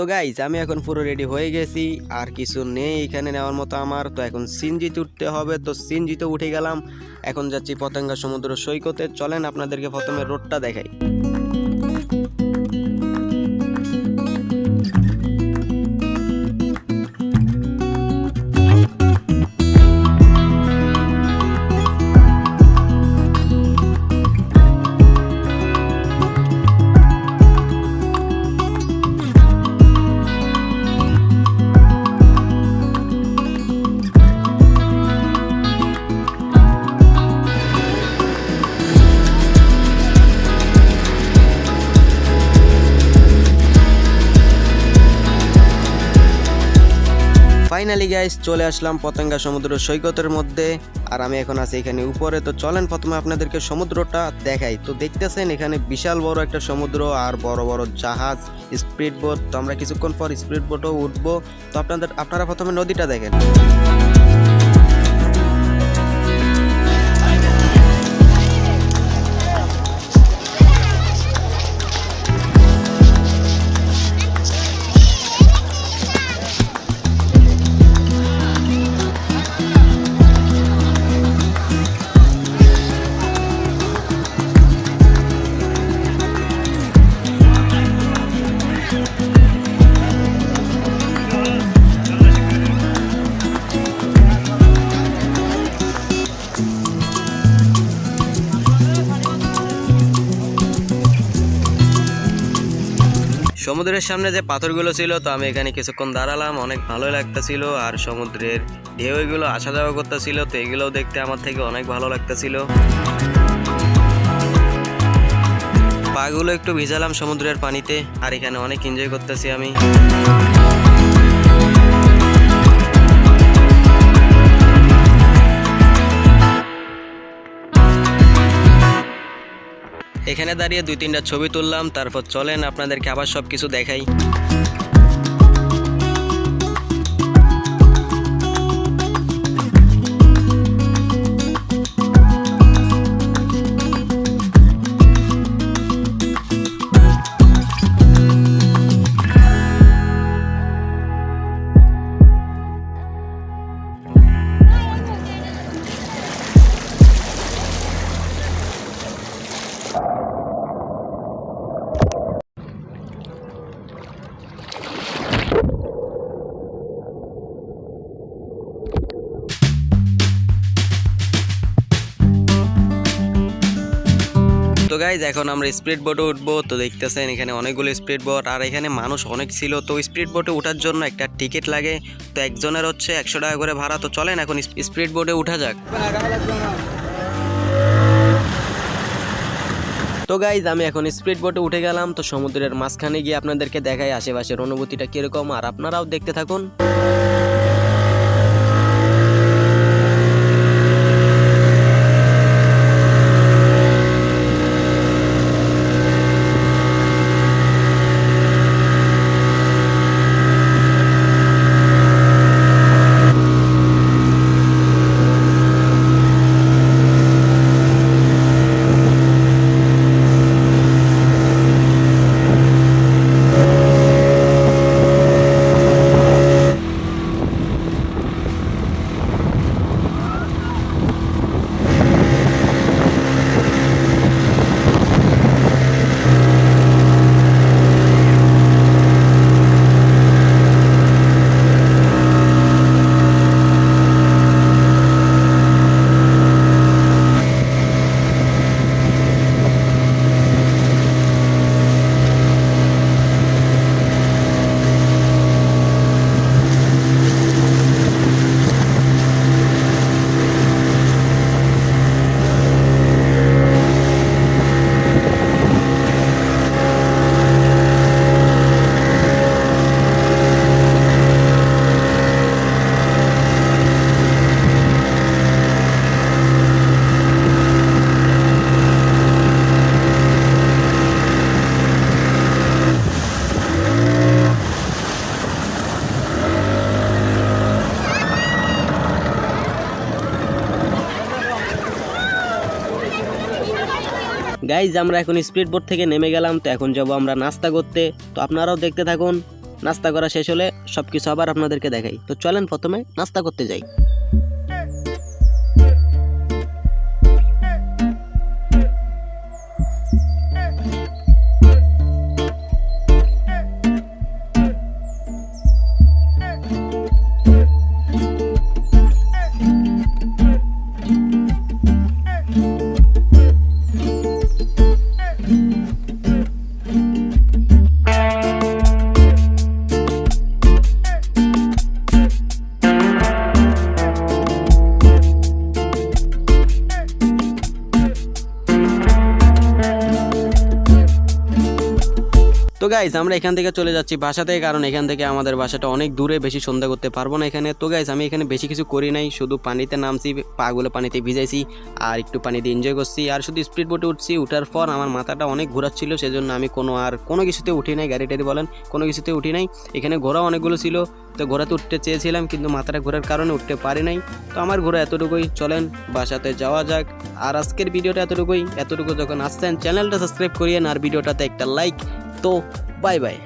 তো গাইজ আমি এখন পুরো রেডি হয়ে গেছি, আর কিছু নেই এখানে নেওয়ার মতো আমার। তো এখন সিনজিতে উঠতে হবে, তো সিনজিতে উঠে গেলাম। এখন যাচ্ছি পতঙ্গা সমুদ্র সৈকতে। চলেন আপনাদেরকে প্রথমে রোডটা দেখাই। ফাইনালি গাইস চলে আসলাম পতঙ্গা সমুদ্র সৈকতের মধ্যে। আর আমি এখন আছি এখানে উপরে। তো চলেন প্রথমে আপনাদেরকে সমুদ্রটা দেখাই। তো দেখতেছেন এখানে বিশাল বড় একটা সমুদ্র আর বড় বড় জাহাজ স্পিড বোট তো আমরা কিছুক্ষণ পর স্পিড বোটও উঠবো। তো আপনাদের আপনারা প্রথমে নদীটা দেখেন। সমুদ্রের সামনে যে পাথরগুলো ছিল, তো আমি এখানে কিছুক্ষণ দাঁড়ালাম। অনেক ভালো লাগতেছিল আর সমুদ্রের ঢেউগুলো আসা যাওয়া করতেছিল, তো এগুলোও দেখতে আমার থেকে অনেক ভালো লাগতেছিল। পাগুলো একটু ভিজালাম সমুদ্রের পানিতে, আর এখানে অনেক এনজয় করতেছি আমি। এখানে দাঁড়িয়ে দুই তিনটা ছবি তুললাম তারপর চলেন আপনাদেরকে আবার সব কিছু দেখাই। গাইজ এখন আমরা স্পিড বোটে উঠবো। তো দেখতেছেন, এখানে অনেকগুলো স্পিড বোট আর এখানে মানুষ অনেক ছিল। তো স্পিড বোটে ওঠার জন্য একটা টিকিট লাগে। তো একজনের হচ্ছে একশো টাকা করে ভাড়া। তো চলেন এখন স্পিড বোটে উঠা যাক। তো গাইজ আমি এখন স্পিড বোটে উঠে গেলাম। তো সমুদ্রের মাঝখানে গিয়ে আপনাদেরকে দেখাই আশেপাশের অনুভূতিটা কীরকম। আর আপনারাও দেখতে থাকুন। গাইজ আমরা এখন স্পিড বোট থেকে নেমে গেলাম, তো এখন যাব আমরা নাস্তা করতে। তো আপনারাও দেখতে থাকুন। নাস্তা করা শেষ হলে সব কিছু আবার আপনাদেরকে দেখাই। তো চলেন প্রথমে নাস্তা করতে যাই। তো গাইজ আমরা এখান থেকে চলে যাচ্ছি বাসাতে কারণ এখান থেকে আমাদের বাসাটা অনেক দূরে, বেশি সন্ধ্যা করতে পারব না এখানে। তো গাইজ আমি এখানে বেশি কিছু করি নাই, শুধু পানিতে নামছি, পাগুলো পানিতে ভিজাইছি, আর একটু পানিতে এনজয় করছি, আর শুধু স্পিড বোটে উঠছি, উঠার পর আমার মাথাটা অনেক ঘোরাচ্ছিল, সেজন্য আমি কোনো আর কোনো কিছুতে উঠি নাই, গাড়ি টাড়ি বলেন, কোনো কিছুতে উঠি নাই। এখানে ঘোরা অনেকগুলো ছিল, তো ঘোরাতে উঠতে চেয়েছিলাম, কিন্তু মাথাটা ঘোরার কারণে উঠতে পারি নাই। তো আমার ঘোরা এতটুকুই, চলেন বাসাতে যাওয়া যাক। আর আজকের ভিডিওটা এতটুকুই, এতটুকু যখন আসছেন চ্যানেলটা সাবস্ক্রাইব করিয়েন, আর ভিডিওটাতে একটা লাইক तो बाय बाय.